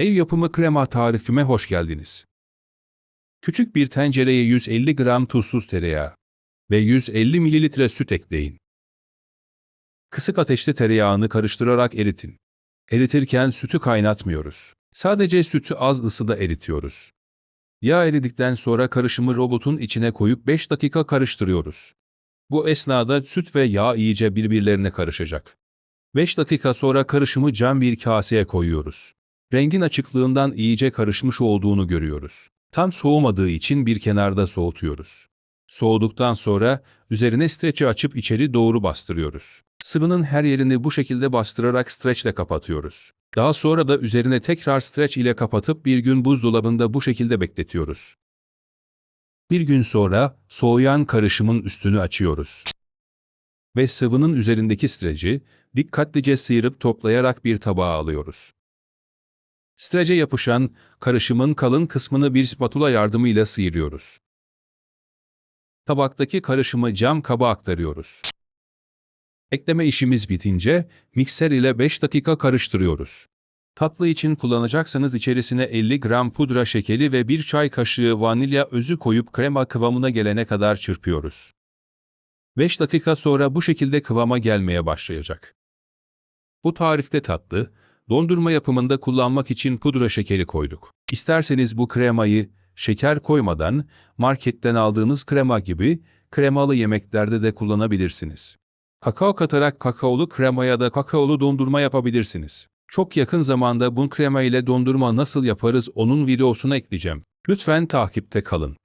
Ev yapımı krema tarifime hoş geldiniz. Küçük bir tencereye 150 gram tuzsuz tereyağı ve 150 mililitre süt ekleyin. Kısık ateşte tereyağını karıştırarak eritin. Eritirken sütü kaynatmıyoruz. Sadece sütü az ısıda eritiyoruz. Yağ eridikten sonra karışımı robotun içine koyup 5 dakika karıştırıyoruz. Bu esnada süt ve yağ iyice birbirlerine karışacak. 5 dakika sonra karışımı cam bir kaseye koyuyoruz. Rengin açıklığından iyice karışmış olduğunu görüyoruz. Tam soğumadığı için bir kenarda soğutuyoruz. Soğuduktan sonra üzerine streçi açıp içeri doğru bastırıyoruz. Sıvının her yerini bu şekilde bastırarak streçle kapatıyoruz. Daha sonra da üzerine tekrar streç ile kapatıp bir gün buzdolabında bu şekilde bekletiyoruz. Bir gün sonra soğuyan karışımın üstünü açıyoruz. Ve sıvının üzerindeki streci dikkatlice sıyırıp toplayarak bir tabağa alıyoruz. Strece yapışan karışımın kalın kısmını bir spatula yardımıyla sıyırıyoruz. Tabaktaki karışımı cam kaba aktarıyoruz. Ekleme işimiz bitince mikser ile 5 dakika karıştırıyoruz. Tatlı için kullanacaksanız içerisine 50 gram pudra şekeri ve 1 çay kaşığı vanilya özü koyup krema kıvamına gelene kadar çırpıyoruz. 5 dakika sonra bu şekilde kıvama gelmeye başlayacak. Bu tarifte tatlı, dondurma yapımında kullanmak için pudra şekeri koyduk. İsterseniz bu kremayı şeker koymadan marketten aldığınız krema gibi kremalı yemeklerde de kullanabilirsiniz. Kakao katarak kakaolu krema ya da kakaolu dondurma yapabilirsiniz. Çok yakın zamanda bu krema ile dondurma nasıl yaparız onun videosunu ekleyeceğim. Lütfen takipte kalın.